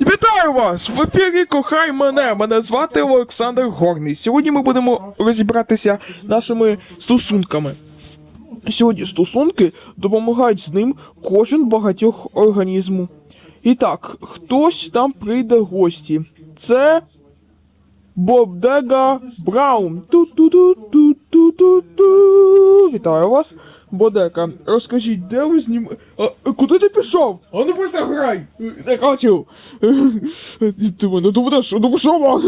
Вітаю вас! В ефірі Кохай мене! Мене звати Олександр Горний. Сьогодні ми будемо розібратися нашими стосунками. Сьогодні стосунки допомагають з ним кожен багатьох організму. І так, хтось там прийде в гості. Це Бобдега Браун. Ту-ту-ту-ту-ту-ту. Вітаю вас, Бодека. Розкажіть, де ви знім... А, куди ти пішов? А ну просто грай! Не хочу. Ти мене доведеш, ну пішов.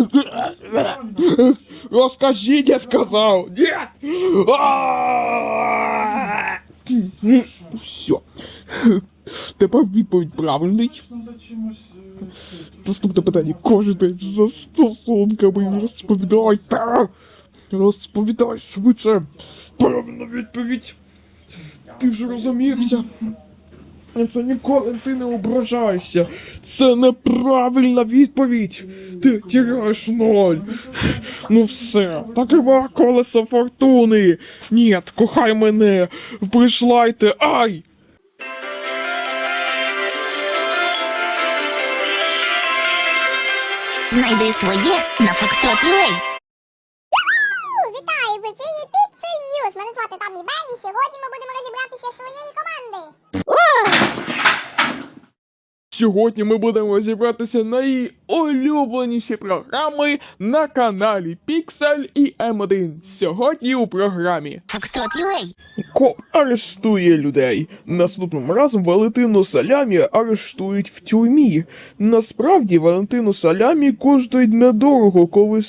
Розкажіть, я сказав. Нет! Все. Тепер відповідь правильний. Наступне питання. Кожен день за стосунками розповідайте. Розповідай швидше. Правильна відповідь. Ти вже розумівся. Це ніколи ти не ображаєшся. Це неправильна відповідь. Ти тираєш ноль. Ну все, таке колесо фортуни. Ні, кохай мене. Пришлайте. Ай! Знайди своє на Foxtrot.ua. Ефірі Pixel News. Мене звати Тамі Бен, і сьогодні ми будемо розібратися з своєї команди. Сьогодні ми будемо розібратися на її улюбленіші програми на каналі Pixel і M1. Сьогодні у програмі Foxtrot.ua. Коп арештує людей. Наступним разом Валентину Салямі арештують в тюрмі. Насправді Валентину Салямі коштують недорого, коли